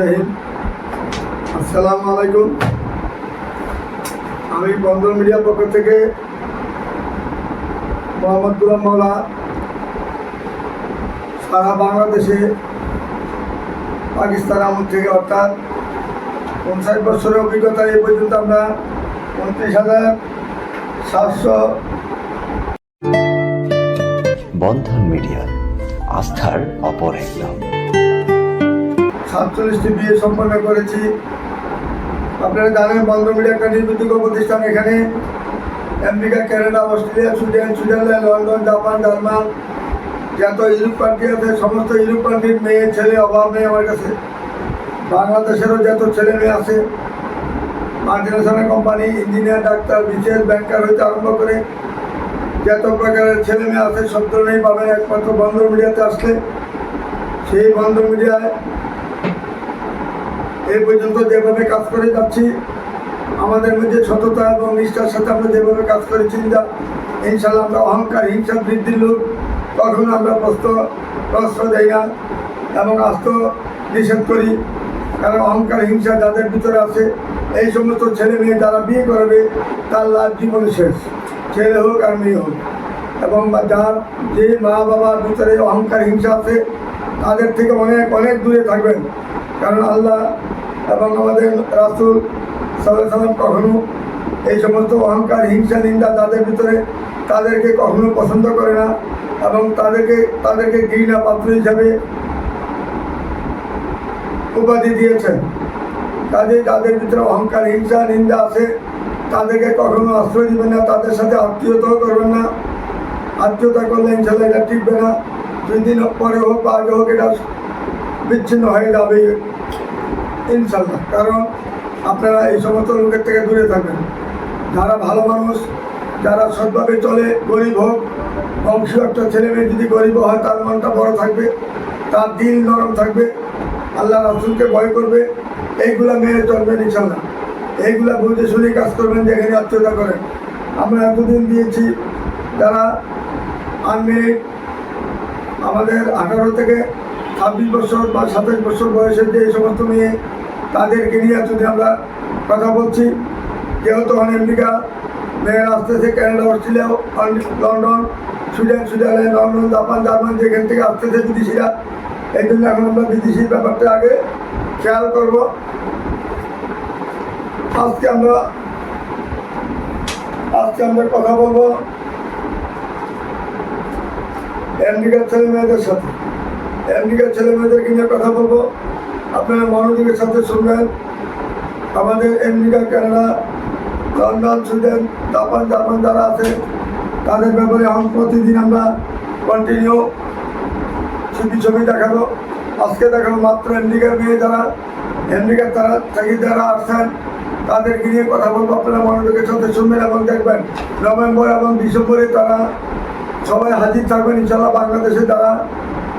রহিম। আমি বন্ধন মিডিয়ার পক্ষ থেকে মোহাম্মদ গুলাম মাওলা, সারা বাংলাদেশে পাকিস্তান আমল থেকে, অর্থাৎ পঞ্চাশ বছরের অভিজ্ঞতা এই পর্যন্ত আমরা উনত্রিশ হাজার সাতশো বন্ধন মিডিয়া, আস্থার অপর এক নাম। সাতচল্লিশটি বিয়ে সম্পন্ন করেছি। আপনারা জানেন বন্ধ মিডিয়া একটা নির্বিদ্যুৎ প্রতিষ্ঠান এখানে। America, Canada, Australia, Sweden, Switzerland, London, Japan, German, যত ইউরোপ কান্ট্রি আছে, সমস্ত ইউরোপ কান্ট্রির মেয়ে, ছেলে অভাব নেই আমার কাছে। বাংলাদেশেরও যত ছেলে মেয়ে আছে multinational company engineer doctor BCS banker হইতে আরম্ভ করে যত প্রকারের ছেলে মেয়ে আছে, সব ধরনেরই পাবেন। একমাত্র বন্ধ মিডিয়াতে আসলে সেই বন্ধ মিডিয়ায় এই পর্যন্ত যেভাবে কাজ করে যাচ্ছি, আমাদের মধ্যে সততা এবং নিষ্ঠার সাথে আমরা যেভাবে কাজ করেছি চিন্তা ইনশাল্লাহ আমরা অহংকার, হিংসা বৃদ্ধির লোক কখনো আমরা প্রস্ত প্রশ্রয় দেই না এবং আস্ত নিষেধ করি। কারণ অহংকার, হিংসা যাদের ভিতরে আছে, এই সমস্ত ছেলে মেয়ে যারা বিয়ে করবে, তার লাভ জীবনে শেষ। ছেলে হোক আর মেয়ে হোক। এবং যার যে মা বাবার ভিতরে অহংকার, হিংসা আছে, তাদের থেকে অনেক অনেক দূরে থাকবেন। কারণ আল্লাহ এবং আমাদের রাসুল সাল্লাহ সাল্লাম কখনো এই সমস্ত অহংকার, হিংসা, নিন্দা তাদের ভিতরে তাদেরকে কখনো পছন্দ করে না এবং তাদেরকে তাদেরকে ঘৃণা, পাত্র হিসাবে উপাধি দিয়েছেন। কাজে যাদের ভিতরে অহংকার, হিংসা, নিন্দা আছে, তাদেরকে কখনো আশ্রয় দিবেন না, তাদের সাথে আত্মীয়তাও করবেন না। আত্মীয়তা করলে ইনশাল্লাহ এটা টিকবে না। দুই দিন পরে হোক আগে হোক এটা বিচ্ছিন্ন হয়ে যাবে। ইনশাল্লাহ কারণ আপনারা এই সমস্ত লোকের থেকে দূরে থাকবেন। যারা ভালো মানুষ, যারা সৎভাবে চলে, গরিব হোক বংশীয় একটা ছেলে মেয়ে যদি গরিব হয়, তার মনটা বড় থাকবে, তার দিল নরম থাকবে, আল্লাহ রাসুলকে ভয় করবে, এইগুলা মেয়ে চলবেন ইনশাল্লাহ এইগুলা বুঝে শুনে কাজ করবেন যেখানে আত্মীয়তা করেন। আমরা এতদিন দিয়েছি, যারা আনমেরিড আমাদের আঠারো থেকে ছাব্বিশ বছর বা সাতাশ বছর বয়সের যে সমস্ত মেয়ে তাদেরকে নিয়ে যদি আমরা কথা বলছি, যেহেতু আমেরিকা মেয়েরা আসতেছে Canada Australia London Sweden Switzerland London Japan German যেখান থেকে আসতেছে বিদেশিরা, এই জন্য এখন আমরা বিদেশির ব্যাপারটা আগে খেয়াল করব। আজকে আমরা আজকে আমরা কথা বলব আমেরিকার ছেলে মেয়েদের সাথে। আমেরিকার ছেলে মেয়েদেরকে নিয়ে কথা বলব। আপনারা মনোযোগের সাথে শুনবেন আমাদের America Canada London, Sweden, Japan Japan যারা আছে, তাদের ব্যাপারে এখন প্রতিদিন আমরা কন্টিনিউ ছবি ছবি দেখাবো। আজকে দেখাবো মাত্র আমেরিকার মেয়ে যারা আমেরিকার তারা থেকে যারা আসছেন, তাদেরকে নিয়ে কথা বলব। আপনারা মনোযোগের সাথে শুনবেন এবং দেখবেন, নভেম্বর এবং ডিসেম্বরে তারা সবাই হাজির থাকবেন ইনশাল্লাহ বাংলাদেশে যারা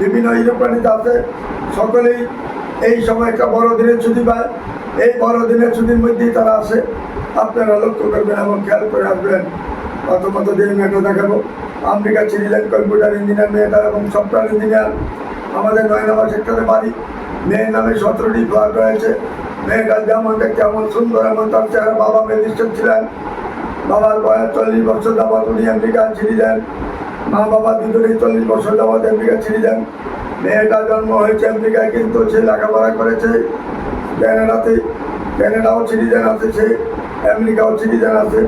বিভিন্ন ইউরোপানিতে আছে, সকলেই এই সময় একটা বড়দিনের ছুটি পায়। এই বড়দিনের ছুটির মধ্যেই তারা আসে। আপনারা লক্ষ্য করবেন এবং খেয়াল করে আসবেন। প্রথমত যে মেয়েটা দেখাবো। আমেরিকা ছিলেন কম্পিউটার ইঞ্জিনিয়ার মেয়েটা এবং সফটওয়্যার ইঞ্জিনিয়ার। আমাদের নয় নম্বর সেক্টরে বাড়ি। মেয়ের নামে সতেরোটি ফ্ল্যাট রয়েছে। মেয়েটা যেমন দেখতে এমন সুন্দর এমন তার চেহারা বাবা ম্যাজিস্ট্রেট ছিলেন। বাবার বয়স চল্লিশ বছর যাবৎ উনি আমেরিকা ছিঁড়ি দেন মা বাবা দুজনেই চল্লিশ বছর যাবৎ আমেরিকা ছিঁড়ি দেন মেয়েটা জন্ম হয়েছে আমেরিকায়, কিন্তু সে লেখাপড়া করেছে ক্যানাডাতে। ক্যানাডাও সিটিজেন আছে সে, আমেরিকাও সিটিজেন আছে,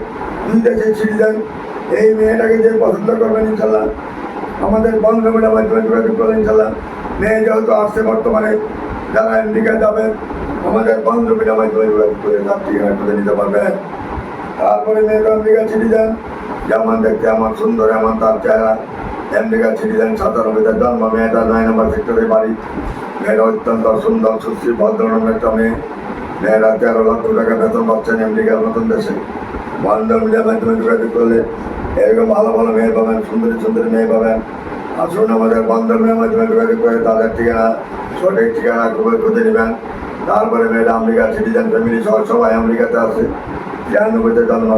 দুই দেশে সিটিজেন। এই মেয়েটাকে যে পছন্দ করবেন ইনশাল্লাহ। আমাদের বন্ধ মেলা মাধ্যমে যোগাযোগ করলেন ইনশাল্লাহ। মেয়ে যেহেতু আসছে বর্তমানে, যারা আমেরিকায় যাবেন আমাদের বন্ধ মেলা মাধ্যমে যোগাযোগ করে তার ঠিকানা নিতে পারবেন। তারপরে মেয়েটা আমেরিকা সিটিজেন। যেমন দেখতে আমার সুন্দর, এমন তার চেহারা। আমেরিকা সিটিজেন সাতানব্বইতে জন্ম, মেয়েটা নয় নম্বর সেক্টরে বাড়ি। মেয়েরা অত্যন্ত সুন্দর, সুশ্রী ভদ্রনম্র একটা মেয়ে। মেয়েরা তেরো লক্ষ টাকা বেতন পাচ্ছেন আমেরিকার মতন দেশে। বন্ধ মিডিয়ার মাধ্যমে যোগাযোগ করলে এরকম ভালো ভালো মেয়ে পাবেন, সুন্দরী সুন্দরী মেয়ে পাবেন। আসুন আমাদের বন্ধ মিডিয়ার মাধ্যমে যোগাযোগ করে তাদের ঠিকানা, সঠিক ঠিকানা খুবই খুঁজে নেবেন। তারপরে মেয়েটা আমেরিকা সিটিজেন ফ্যামিলি সহ সবাই আমেরিকাতে আছে। ছিয়ানব্বইতে জন্ম।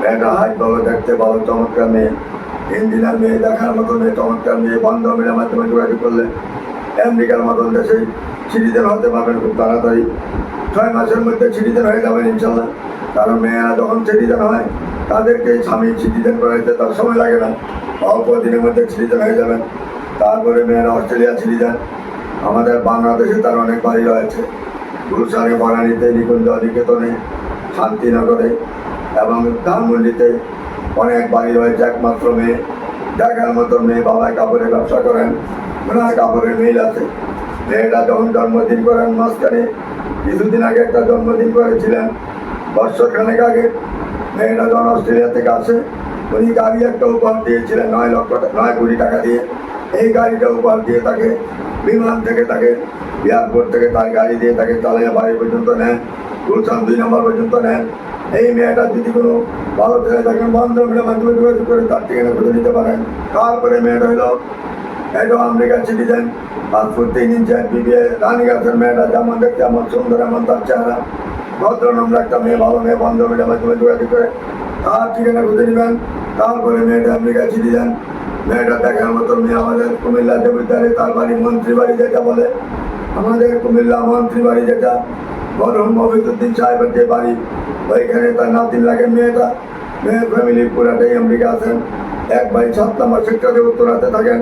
মেয়েটা হাইট ভালো, দেখতে ভালো, চমৎকার মেয়ে। ইঞ্জিনিয়ার মেয়ে দেখার মতো মেয়ে চমৎকার মেয়ে বন্ধ মিডিয়ার মাধ্যমে যোগাযোগ করলে আমেরিকার মতন দেশে সিটিজেন হতে পারবেন খুব তাড়াতাড়ি। ছয় মাসের মধ্যে সিটিজেন হয়ে যাবেন ইনশাল্লাহ। কারণ মেয়েরা যখন সিটিজেন হয়, তাদেরকে স্বামী সিটিজেন করাইতে তার সময় লাগে না। অল্প দিনের মধ্যে সিটিজেন হয়ে যাবেন। তারপরে মেয়েরা অস্ট্রেলিয়া সিটিজেন আমাদের বাংলাদেশে তার অনেক বাড়ি রয়েছে। গুলশানে, বনানীতে, নিকুঞ্জ, নিকেতনে, শান্তিনগরে এবং ধানমন্ডিতে অনেক বাড়ি রয়েছে, একমাত্র মেয়ে। দেখার মতো মেয়ে বাবায় কাপড়ের ব্যবসা করেন, ওনার কাপড়ের মিল আছে। মেয়েটা যখন জন্মদিন করেন মাঝখানে, কিছুদিন আগে একটা জন্মদিন করেছিলেন বৎসরখানেক আগে। মেয়েটা যখন অস্ট্রেলিয়া থেকে আসে, উনি গাড়ি একটা উপহার দিয়েছিলেন, নয় লক্ষ নয় কোটি টাকা দিয়ে। এই গাড়িটা উপহার দিয়ে তাকে বিমান থেকে, তাকে এয়ারপোর্ট থেকে তার গাড়ি দিয়ে তাকে চালিয়ে বাড়ি পর্যন্ত নেন, গুলশান দুই নম্বর পর্যন্ত নেন। এই মেয়েটা যদি কোনো ভালো ছেলে থাকেন বন্ধ মিলে মাধ্যমে যোগাযোগ করে তার ঠিকানা খুঁজে নিতে পারেন। তারপরে মেয়েটা হলো এটা আমেরিকার সিটিজেন পাসপোর্ট তিন ইঞ্চের বিবিএ রানীগাছের মেয়েটা, যেমন দেখতে এমন সুন্দর, এমন তার চেহারা। নম্বর একটা মেয়ে, ভালো মেয়ে বন্ধ মিলে মাধ্যমে যোগাযোগ করে তার ঠিকানা খুঁজে নেবেন। তারপরে মেয়েটা আমেরিকার সিটিজেন মেয়েটা দেখার মতো মেয়ে আমাদের কুমিল্লা জমিদারে তার বাড়ি মন্ত্রী বাড়ি যেটা বলে। আমাদের কুমিল্লা মন্ত্রী বাড়ি যেটা মরহুম মহিদুদ্দিন সাহেবের যে বাড়ি, ওইখানে তার নাতিন লাগে মেয়েটা। মেয়ের ফ্যামিলি পুরাটাই আমেরিকা আছেন। এক ভাই সাত নম্বর সেক্টরে উত্তরাতে থাকেন।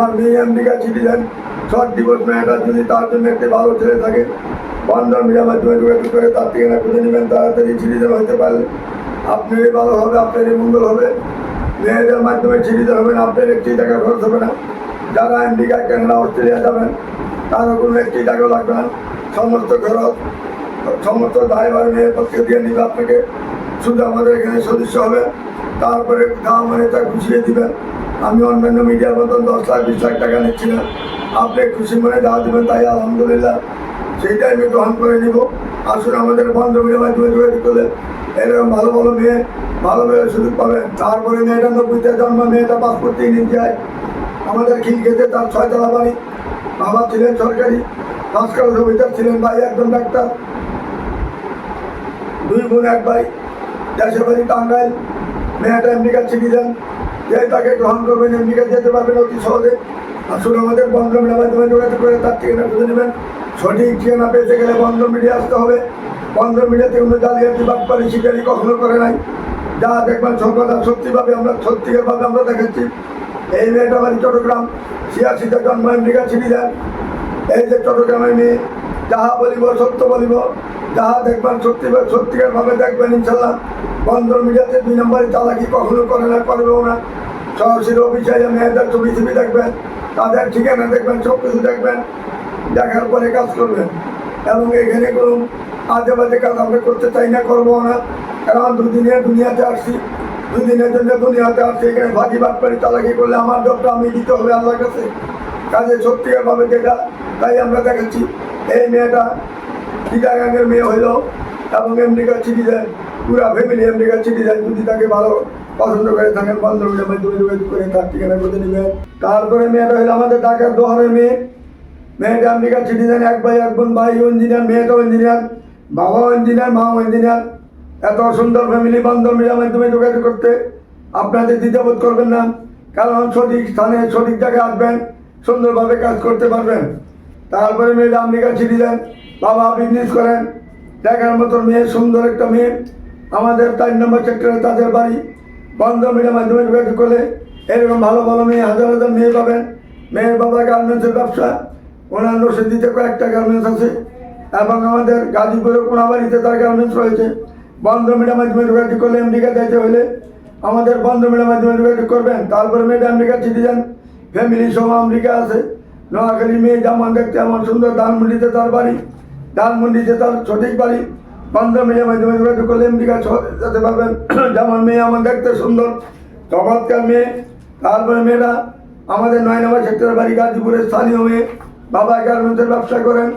আর মেয়ে আমেরিকা সিটিজেন শর্ট ডিভোর্স মেয়েটা যদি তার জন্য একটি ভালো ছেলে থাকে, বন্ধন মিডিয়া মাধ্যমে যোগাযোগ করে তার ঠিকানা খুঁজে নেবেন, তাড়াতাড়ি সিটিজেন হতে পারলে আপনারই ভালো হবে, আপনারই মঙ্গল হবে। মেয়েদের মাধ্যমে সিটিজেন হবেন আপনার একটি টাকা খরচ হবে না। যারা আমেরিকা কানাডা, অস্ট্রেলিয়া যাবেন তারও কোনো একটি টাকাও লাগবে না। সমস্ত খরচ সমস্ত দায়ভার মেয়ের পক্ষে দিয়ে নিবে আপনাকে। শুধু আমাদের এখানে সদস্য হবে। তারপরে গাঁও মানে তা গুছিয়ে দিবেন। আমি অন্যান্য মিডিয়ার মতন দশ লাখ, বিশ লাখ টাকা নিচ্ছি না। আপনি খুশি মনে যা দেবেন তাই আলহামদুলিল্লাহ। সেইটাই আমি গ্রহণ করে নিব। আসুন আমাদের বন্ধ মিডিয়ার মাধ্যমে যোগাযোগ করলে এরকম ভালো ভালো মেয়ে, ভালো মেয়ের সুযোগ পাবেন তারপরে মেয়েটা নব্বইতে জন্ম, মেয়েটা পাসপোর্ট নিয়ে যায়। আমাদের খিলখেতে তার ছয়তলা বাড়ি। বাবা ছিলেন সরকারি, ভাস্কর জমিদার ছিলেন ভাই একজন ডাক্তার। দুই বোন, এক ভাই, দেশের বাড়ি টাঙ্গাইল। মেয়েটা আমেরিকা সিটিজেন যে তাকে গ্রহণ করবেন আমেরিকা যেতে পারবেন অতি সহজে। আসুন আমাদের বন্ধ মাধ্যমে যোগাযোগ করে, তার ঠিকানা খুঁজে নেবেন। সঠিক ঠিকানা পেতে গেলে বন্ধ মিডিয়া আসতে হবে। বন্ধ মিডিয়াতে কোনো জালিয়াতি, বাটপারি, শিকারি কখনো করে নাই। যা দেখবেন সর্বদা সত্যিভাবে আমরা, সত্যিকারভাবে আমরা দেখাচ্ছি। এই মেয়েটা বাড়ি চট্টগ্রাম ছিয়াশিতে জন্ম আমেরিকা সিটিজেন এই যে চট্টগ্রামের মেয়ে, যাহা বলিব সত্য বলিব, যাহা দেখবেন সত্যি সত্যিকার ভাবে দেখবেন ইনশাল্লাহ। বন্দর মিডিয়াতে দুই নম্বরে চালাকি কখনো করে না করবেও না। সরাসরি অফিসে মেয়েদের ছবি ছবি দেখবেন, তাদের ঠিকানা দেখবেন, সব কিছু দেখবেন, দেখার পরে কাজ করবেন। এবং এখানে কোনো আজে বাজে কাজ আমরা করতে চাই না, করব না। কারণ দুদিনে দুনিয়াতে আসছি। দুদিনের জন্য দুনিয়াতে আসছি এখানে ভাজি ভাগ করে চালাকি করলে আমার জবটা আমি দিতে হবে আল্লাহর কাছে। কাজে সত্যিকার ভাবে যেটা, তাই আমরা দেখাচ্ছি এই মেয়েটা চিটাগাঙ্গের মেয়ে হইল এবং আমেরিকা সিটিজেন পুরা ফ্যামিলি আমেরিকা সিটিজেন যদি তাকে ভালো পছন্দ করে থাকেন বান্ধবীর মাধ্যমে যোগাযোগ করে তার ঠিকানা করতে নেবেন। তারপরে মেয়েটা হইল আমাদের ঢাকার দোহারের মেয়ে। মেয়েটা আমেরিকা সিটিজেন এক ভাই, এক বোন, ভাই ইঞ্জিনিয়ার মেয়েটাও ইঞ্জিনিয়ার বাবাও ইঞ্জিনিয়ার মাও ইঞ্জিনিয়ার এত সুন্দর ফ্যামিলি বান্ধব মাধ্যমে যোগাযোগ করতে। আপনাদের দ্বিতীয়বোধ করবেন না, কারণ সঠিক স্থানে সঠিক জায়গায় আসবেন, সুন্দরভাবে কাজ করতে পারবেন। তারপরে মেয়েটা আমেরিকা সিটিজেন বাবা বিজনেস করেন, দেখার মতো মেয়ে, সুন্দর একটা মেয়ে। আমাদের চার নম্বর সেক্টরে তাদের বাড়ি। বন্ধ মিডিয়ার মাধ্যমে যোগাযোগ করলে এরকম ভালো ভালো মেয়ে, হাজার হাজার মেয়ে পাবেন। মেয়ের বাবা গার্মেন্টসের ব্যবসা, ওনার রসিদিতে কয়েকটা গার্মেন্টস আছে। এবং আমাদের গাজীপুরে কোনাবাড়িতে তার গার্মেন্টস রয়েছে। বন্ধ মিডিয়ার মাধ্যমে যোগাযোগ করলে আমেরিকা যাইতে হলে আমাদের বন্ধ মিডিয়ার মাধ্যমে যোগাযোগ করবেন। তারপরে মেয়েটা আমেরিকা সিটিজেন ফ্যামিলি সহ আমেরিকা আছে। নোয়াখালী মেয়ে যেমন দেখতে এমন সুন্দর ধানমন্ডিতে তার বাড়ি। ধানমন্ডিতে তার সঠিক বাড়ি। বন্ধ মিডিয়ার মাধ্যমে যোগাযোগ করলে আমেরিকা যেতে পারবেন। যেমন মেয়ে আমার দেখতে সুন্দর। চমৎকার মেয়ে। তারপরে মেয়েরা আমাদের নয় নম্বর সেক্টরের বাড়ি, গাজীপুরের স্থানীয় মেয়ে। বাবা গার্মেন্টসের ব্যবসা করেন।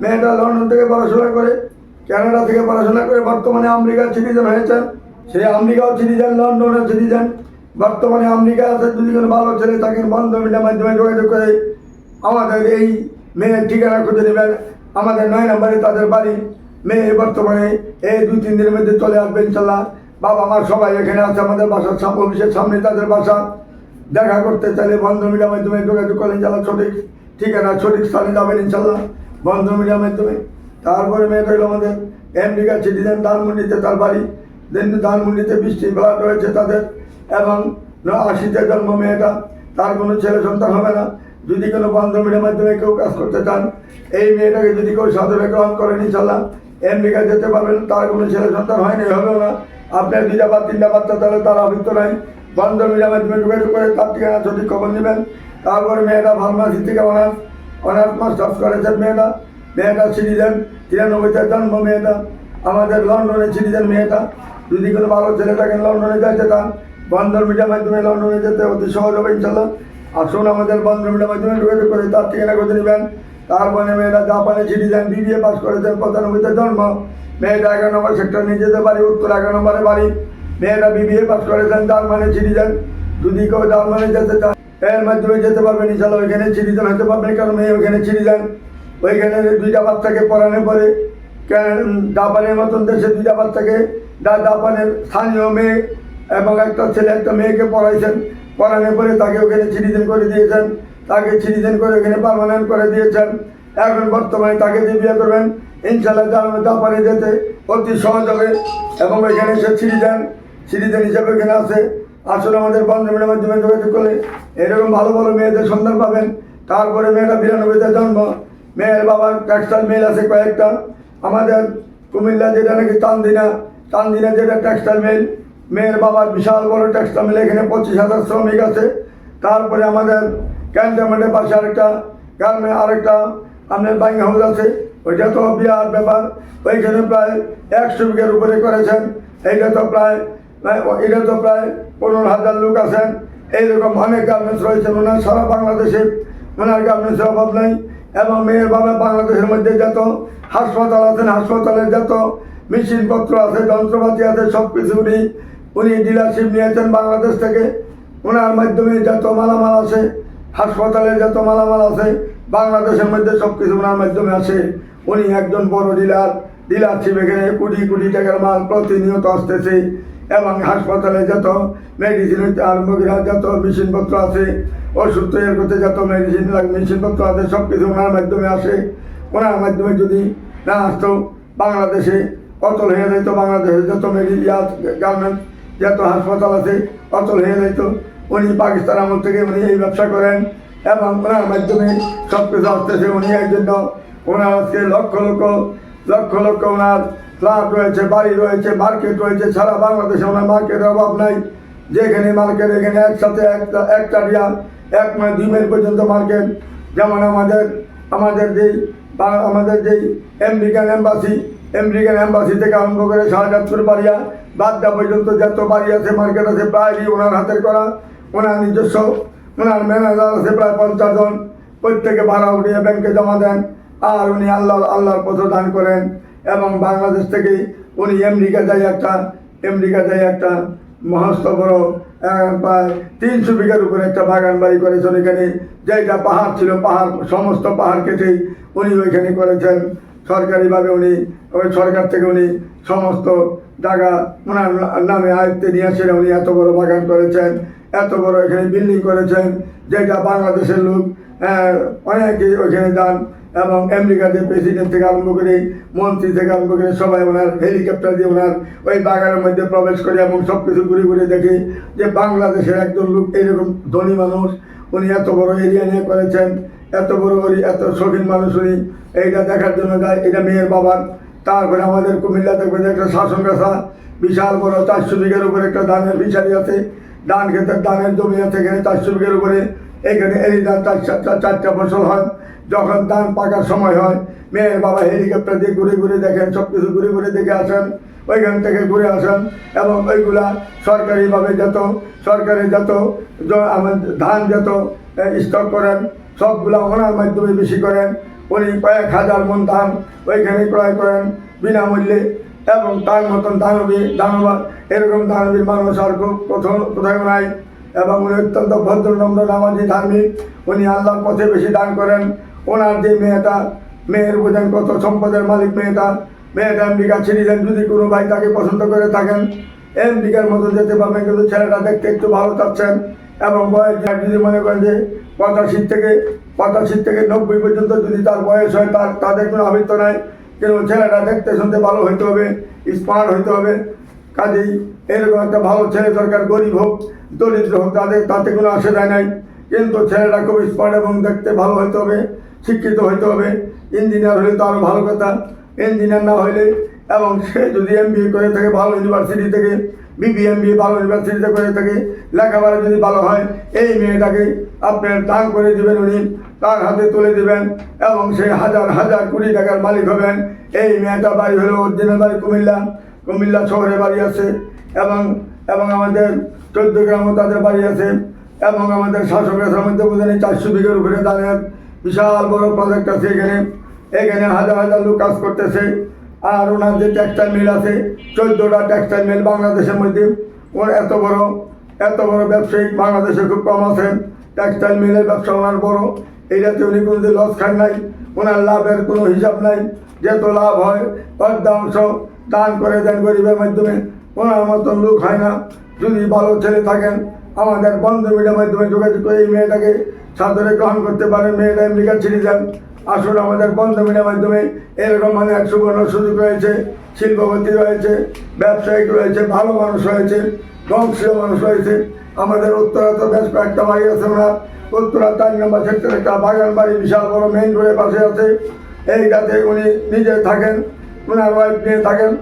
মেয়েটা লন্ডন থেকে পড়াশোনা করে। কানাডা থেকে পড়াশোনা করে বর্তমানে আমেরিকার সিটিজেন হয়েছেন। সে আমেরিকাও সিটিজেন লন্ডনের সিটিজেন। বর্তমানে আমেরিকা আছে যদি কোনো ভালো ছেলে থাকেন বন্ধ মিডিয়ার মাধ্যমে যোগাযোগ করে আমাদের এই মেয়ের ঠিকানা খুঁজে নেবেন। আমাদের নয় নম্বরে তাদের বাড়ি। মেয়ে বর্তমানে এই দুই, তিন দিনের মধ্যে চলে আসবে, ইনশাল্লাহ। বাবা মা সবাই এখানে আছে, আমাদের বাসার অফিসের সামনে তাদের বাসা। দেখা করতে চাইলে বন্ধ মিডিয়ার মাধ্যমে যোগাযোগ করলেন যারা সঠিক ঠিকানা, সঠিক স্থানে যাবেন ইনশাল্লাহ। বন্ধ মিডিয়ার মাধ্যমে। তারপরে মেয়েটা হলো আমাদের আমেরিকা সিটিজেন ধানমন্ডিতে তার বাড়ি। দেন ধানমন্ডিতে বৃষ্টি ব্লাড রয়েছে তাদের এবং আশিতে জন্ম মেয়েটা। তার কোনো ছেলে সন্তান হবে না। যদি কোনো বন্ধ মিডিয়ার মাধ্যমে কেউ কাজ করতে চান, এই মেয়েটাকে যদি কেউ সাদরে গ্রহণ করেন ইনশাল্লাহ আমেরিকা যেতে পারবেন। তার কোনো ছেলে সন্তান হয়নি, হবেও না। আপনার দুইটা বা তিনটা বাচ্চা তাহলে তার অভিজ্ঞ নাই। বন্ধ মিডিয়ার মাধ্যমে যোগাযোগ করে তার ঠিকানা সঠিক খবর নেবেন। তারপরে মেয়েটা ফার্মাসি থেকে অনার্স অনার্স মাস্টার্স করেছেন মেয়েটা। মেয়েটা সিটিজেন তিরানব্বইতে জন্ম মেয়েটা, আমাদের লন্ডনে সিটিজেন মেয়েটা। যদি কোনো ভালো ছেলে থাকেন লন্ডনে যাইতে চান বন্ধন মিডিয়ার মাধ্যমে লন্ডনে যেতে অতি সহজ হবে ইনশাল্লাহ। আসুন আমাদের বন্ধন মিডিয়ার মাধ্যমে যোগাযোগ করে, তার ঠিকানা করে নেবেন। মানে মেয়েটা জাপানে সিটিজেন বিবিএ পাস করেছেন, পঁচানব্বইতে জন্ম। মেয়েটা এগারো নম্বর সেক্টর নিয়ে যেতে পারি, উত্তর এগারো নম্বরে বাড়ি। মেয়েটা বিবিএ পাস করেছেন, জার্মানি সিটিজেন যদি কেউ জার্মানি যেতে চান, এর মাধ্যমে যেতে পারবেন ইনশাল্লাহ, ওইখানে সিটিজেন হতে পারবেন, কারণ মেয়ে ওইখানে সিটিজেন ওইখানে দুইটা বাচ্চাকে পড়ানোর পরে জাপানের মতন দেশে দুইটা বাচ্চাকে জাপানের স্থানীয় মেয়ে এবং একটা ছেলে একটা মেয়েকে পড়াইছেন। পড়ানোর পরে তাকে ওখানে সিটিজেন করে দিয়েছেন। তাকে সিটিজেন করে ওখানে পারমানেন্ট করে দিয়েছেন। এখন বর্তমানে তাকে যে বিয়ে করবেন ইনশাল্লাহ জাপানে জাপানে যেতে অতি সহজ হবে এবং ওইখানে সে সিটিজেন সিটিজেন হিসাবে ওখানে আছে। আসলে আমাদের বন্ধুমের মাধ্যমে যোগাযোগ করলে এরকম ভালো ভালো মেয়েদের সন্ধান পাবেন। তারপরে মেয়েটা বিরানব্বইতে জন্ম। মেয়ের বাবার টেক্সটাইল মিল আছে কয়েকটা। আমাদের কুমিল্লা যেটা নাকি চান্দিনা চান্দিনা যেটা টেক্সটাইল মিল মেয়ের বাবার বিশাল বড় টেক্সটাইল মিল এখানে পঁচিশ হাজার শ্রমিক আছে। তারপরে আমাদের ক্যান্টনমেন্টের পাশে আরেকটা, গার্মে আরেকটা আপনার বাইং হাউস আছে। ওইটা তো বিরাট ব্যাপার। ওইখানে প্রায় একশো বিঘের উপরে করেছেন। এইটা তো প্রায় প্রায়, এটা তো প্রায় পনেরো হাজার লোক আছেন। এইরকম অনেক গার্মেন্টস রয়েছেন। ওনার সারা বাংলাদেশে ওনার গার্মেন্টসের অভাব নাই। এবং মেয়ের বাবা বাংলাদেশের মধ্যে যত হাসপাতাল আছেন হাসপাতালে যত মেশিনপত্র আছে, যন্ত্রপাতি আছে, সব কিছু উনি উনি ডিলারশিপ নিয়েছেন বাংলাদেশ থেকে। ওনার মাধ্যমে যত মালামাল আছে হাসপাতালে যত মালামাল আছে বাংলাদেশের মধ্যে সব কিছু ওনার মাধ্যমে আছে উনি একজন বড় ডিলার ডিলারশিপ এখানে কোটি কোটি টাকার মাল প্রতিনিয়ত আসতেছে এবং হাসপাতালে যত মেডিসিন হইতে যত মেশিনপত্র আছে, ওষুধ তৈরি করতে যত মেডিসিন মেশিনপত্র আছে সব কিছু ওনার মাধ্যমে আসে। ওনার মাধ্যমে যদি না আসতো, বাংলাদেশে অচল হয়ে যেত বাংলাদেশে যত মেডিয়া গার্মেন্টস যত হাসপাতাল আছে অচল হয়ে যেত উনি পাকিস্তান আমল থেকে উনি এই ব্যবসা করেন এবং ওনার মাধ্যমে সব কিছু আসতেছে। উনি এই জন্য ওনার আজকে লক্ষ লক্ষ লক্ষ লক্ষ ওনার ফ্ল্যাট রয়েছে, বাড়ি রয়েছে মার্কেট রয়েছে, সারা বাংলাদেশে ওনার মার্কেটের অভাব নাই। যেখানে মার্কেট এখানে একসাথে একটা একটা রিয়া এক মাস দুই মাইল পর্যন্ত মার্কেট যেমন আমাদের আমাদের যেই আমাদের যেই আমেরিকান এম্বাসি আমেরিকান এম্বাসি থেকে আরম্ভ করে শাহজাদপুর বাড়িয়া বাদটা পর্যন্ত যত বাড়ি আছে মার্কেট আছে, প্রায়ই ওনার হাতের করা। ওনার নিজস্ব, ওনার ম্যানেজার আছে প্রায় পঞ্চাশ জন। প্রত্যেকে ভাড়া উঠিয়ে ব্যাংকে জমা দেন। আর উনি আল্লাহ আল্লাহর পথ দান করেন এবং বাংলাদেশ থেকে উনি আমেরিকা যায় একটা, আমেরিকা যায় একটা মহস্ত বড় প্রায় তিনশো বিঘার উপরে একটা বাগান বাড়ি করেছেন এখানে, যেটা পাহাড় ছিল, পাহাড়, সমস্ত পাহাড় কেটে উনি ওইখানে করেছেন। সরকারিভাবে উনি, ওই সরকার থেকে উনি সমস্ত জায়গা ওনার নামে আয়ত্তে নিয়ে আসেন উনি এত বড় বাগান করেছেন, এত বড় এখানে বিল্ডিং করেছেন, যেটা বাংলাদেশের লোক অনেকে ওইখানে যান। এবং আমেরিকাতে প্রেসিডেন্ট থেকে আরম্ভ করে মন্ত্রী থেকে আরম্ভ করে সবাই ওনার হেলিকপ্টার দিয়ে ওনার ওই বাগানের মধ্যে প্রবেশ করে এবং সব কিছু ঘুরে ঘুরে দেখে যে বাংলাদেশের একজন লোক এরকম ধনী মানুষ, উনি এত বড় এরিয়া নিয়ে করেছেন, এত বড় এত শৌখিন মানুষ উনি, এইটা দেখার জন্য যায়, এটা মেয়ের বাবার। তারপরে আমাদের কুমিল্লা দেখবেন একটা শাসন কাছা বিশাল বড় চারশো বিঘের উপরে একটা ধানের বিচারি আছে, ধান ক্ষেতের ধানের জমি আছে এখানে চারশো বিঘের উপরে। এখানে এই চার, চারটা ফসল হয়। যখন ধান পাকার সময় হয়, মেয়ের বাবা হেলিকপ্টার দিয়ে ঘুরে ঘুরে দেখেন সব কিছু ঘুরে ঘুরে দেখে আসেন, ওইখান থেকে ঘুরে আসেন এবং ওইগুলা সরকারিভাবে যত, সরকারি যত ধান যত স্টক করেন, সবগুলা ওনার মাধ্যমে বেশি করেন, উনি কয়েক হাজার মন ধান ওইখানে ক্রয় করেন বিনামূল্যে এবং তার মতন দানবী, দানবান, এরকম দানবীর মানুষ আর খুব কোথাও কোথাও নাই এবং উনি অত্যন্ত ভদ্র, নম্র, নামাজি, ধার্মিক। উনি আল্লাহর পথে বেশি দান করেন। ওনার যে মেয়েটা, মেয়ের বোঝেন কত সম্পদের মালিক মেয়েটা মেয়েটা আমেরিকা ছেড়ে দেন, যদি কোনো ভাই তাকে পছন্দ করে থাকেন আমেরিকার মতো যেতে পারবেন, কিন্তু ছেলেটা দেখতে একটু ভালো চাচ্ছেন এবং বয়স যদি মনে করেন যে পঁচাশি থেকে পঁচাশি থেকে নব্বই পর্যন্ত যদি তার বয়স হয়, তার, তাদের কোনো আবৃত্ত নাই, কিন্তু ছেলেটা দেখতে শুনতে ভালো হইতে হবে স্মার্ট হইতে হবে। কাজেই এরকম একটা ভালো ছেলে দরকার, গরিব হোক, দরিদ্র হোক, তাদের, তাতে কোনো আসে যায় নাই, কিন্তু ছেলেটা খুব স্মার্ট এবং দেখতে ভালো হইতে হবে। শিক্ষিত হইতে হবে। ইঞ্জিনিয়ার হলে তো আরও ভালো কথা। ইঞ্জিনিয়ার না হলে এবং সে যদি এম করে থাকে, ভালো ইউনিভার্সিটি থেকে বিবিএমবি ভালো ইউনিভার্সিটিতে করে থাকে, লেখাপড়া যদি ভালো হয়, এই মেয়েটাকে আপনার দান করে দেবেন উনি, তার হাতে তুলে দেবেন এবং সে হাজার হাজার কোটি টাকার মালিক হবেন। এই মেয়েটা বাড়ি হলো অরিজিনাল বাড়ি কুমিল্লা। কুমিল্লা শহরে বাড়ি আছে এবং এবং আমাদের চোদ্দ গ্রামও তাদের বাড়ি আছে এবং আমাদের শাসকের মধ্যে বোঝেন চারশো বিঘের উপরে তাদের বিশাল বড় প্রজেক্ট আছে এখানে। এখানে হাজার হাজার লোক কাজ করতেছে। আর ওনার যে টেক্সটাইল মিল আছে, চোদ্দোটা টেক্সটাইল মিল বাংলাদেশের মধ্যে। ওর এত বড় এত বড় ব্যবসায়িক বাংলাদেশে খুব কম আছে। টেক্সটাইল মিলের ব্যবসা ওনার বড়। এইটাতে উনি কোনো লস খান নাই। ওনার লাভের কোনো হিসাব নাই। যত লাভ হয়, অর্ধাংশ দান করে দেন গরিবের মাধ্যমে। ওনার মতন লোক হয় না। যদি ভালো ছেলে থাকেন আমাদের বন্ধ মিডিয়ার মাধ্যমে যোগাযোগ করে এই মেয়েটাকে সাদরে গ্রহণ করতে পারেন মেয়েটা আমেরিকা ছিঁড়ে যান। আসুন আমাদের বন্ধ মিডিয়ার মাধ্যমে এরকম মানে এক সুবর্ণ সুযোগ রয়েছে। শিল্পপতি রয়েছে, ব্যবসায়িক রয়েছে, ভালো মানুষ রয়েছে, বংশীয় মানুষ রয়েছে। আমাদের উত্তরা তো বেশ কয়েকটা বাড়ি আছে ওনার উত্তরা চার নম্বর সেক্টর একটা বাগান বাড়ি বিশাল বড় মেইন রোডের পাশে আছে। এইটাতে উনি নিজে থাকেন ওনার ওয়াইফ নিয়ে থাকেন।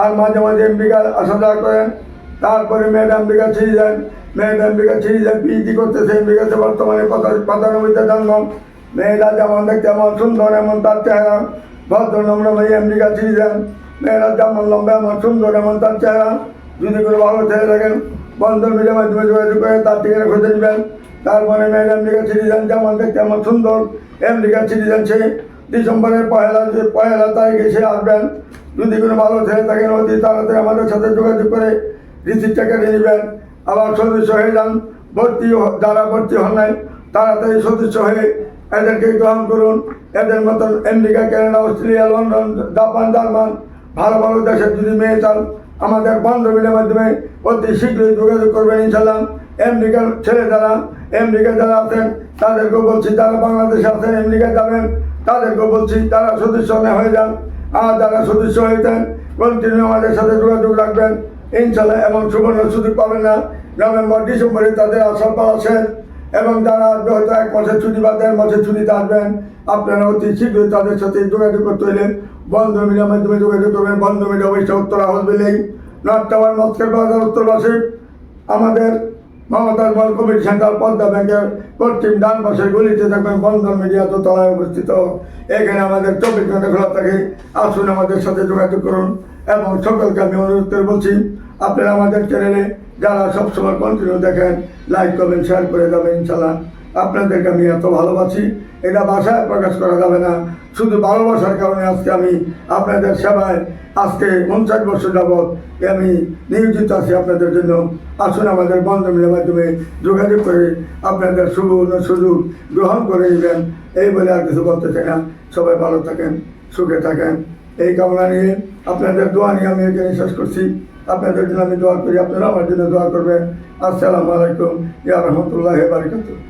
আর মাঝে মাঝে এমপিকা আসা যাওয়া করেন। তারপরে ম্যাডাম বিঘা ছিঁড়ে যান ম্যাডাম বিঘা ছিঁড়ে যান পিএইচডি করতেছে বিঘাতে বর্তমানে পঁচানব্বইতে জন্ম মেয়েরা যেমন দেখতে এমন সুন্দর, এমন তার চেহারা। ভদ্র, নম্র মেয়ে আমেরিকা ছিঁড়ে যান মেয়েরা যেমন লম্বা, এমন সুন্দর, এমন তার চেহারা। যদি কোনো ভালো ছেলে থাকেন বন্ধন মিলে মাধ্যমে যোগাযোগ করে, তার থেকে খুঁজে নেবেন। তারপরে মেয়েরা আমেরিকা ছিঁড়ে যান যেমন দেখতে এমন সুন্দর আমেরিকা ছিঁড়ে যান সে। ডিসেম্বরের পয়লা পয়লা তারিখে সে আসবেন। যদি কোনো ভালো ছেলে থাকেন অতি তাড়াতাড়ি আমাদের সাথে যোগাযোগ করে রিসিপ্টটা নিয়ে নেবেন, আবার সদস্য হয়ে যান, ভর্তি যারা ভর্তি হন নাই, তাড়াতাড়ি সদস্য হয়ে এদেরকে গ্রহণ করুন। এদের মতন America, Canada, Australia, London, Japan, German, ভালো ভালো দেশের যদি মেয়ে চান, আমাদের বান্ধবীদের মাধ্যমে অতি শীঘ্রই যোগাযোগ করবেন ইনশাল্লাহ আমেরিকার ছেলে যারা, আমেরিকা যারা আছেন, তাদেরকেও বলছি, যারা বাংলাদেশে আছেন, আমেরিকা যাবেন, তাদেরকেও বলছি, তারা সদস্য হয়ে যান, আর যারা সদস্য হয়েছেন কন্টিনিউ আমাদের সাথে যোগাযোগ রাখবেন। ইনশাল্লাহ এমন সুবর্ণ সুযোগ পাবেন না। নভেম্বর, ডিসেম্বরে তাদের আসার পর আসেন এবং যারা আসবে হয়তো এক মাসের ছুটি বা দেড় মাসের ছুটিতে আসবেন, আপনারা অতি শীঘ্রই তাদের সাথে যোগাযোগ করতে হলে বন্ধ মিডিয়ার মাধ্যমে যোগাযোগ করবেন। বন্ধ মিডিয়া অবশ্যই উত্তরা হসবিলেই নর্থ টাওয়ার মস্কের বাজার উত্তর পাশে আমাদের মমতাজ বল কমিটি সেন্টার, পদ্মা ব্যাংকের পশ্চিম ডান পাশের গলিতে থাকবেন বন্ধন মিডিয়া দোতলায় অবস্থিত। এখানে আমাদের চব্বিশ ঘণ্টা খোলা থাকে। আসুন আমাদের সাথে যোগাযোগ করুন এবং সকলকে আমি অনুরোধ করে বলছি আপনারা আমাদের চ্যানেলে যারা সবসময় কন্টিনিউ দেখেন লাইক করবেন শেয়ার করে যাবেন ইনশাল্লাহ আপনাদেরকে আমি এত ভালোবাসি, এটা ভাষায় প্রকাশ করা যাবে না। শুধু ভালোবাসার কারণে আজকে আমি আপনাদের সেবায় আজকে উনষাট বছর যাবৎ আমি নিয়োজিত আছি আপনাদের জন্য। আসুন আমাদের বন্ধ মিলের মাধ্যমে যোগাযোগ করে আপনাদের সুবর্ণ সুযোগ গ্রহণ করে নেবেন। এই বলে আর কিছু বলতে চাই না। সবাই ভালো থাকেন, সুখে থাকেন। এই কামনা নিয়ে আপনাদের দোয়া নিয়ে আমি এখানে শেষ করছি। আপনাদের জন্য আমি দোয়া করি আপনারা আমার জন্য দোয়া করবেন। আসসালামু আলাইকুম। ইয়া রহমতুল্লাহ বারকাতুহ।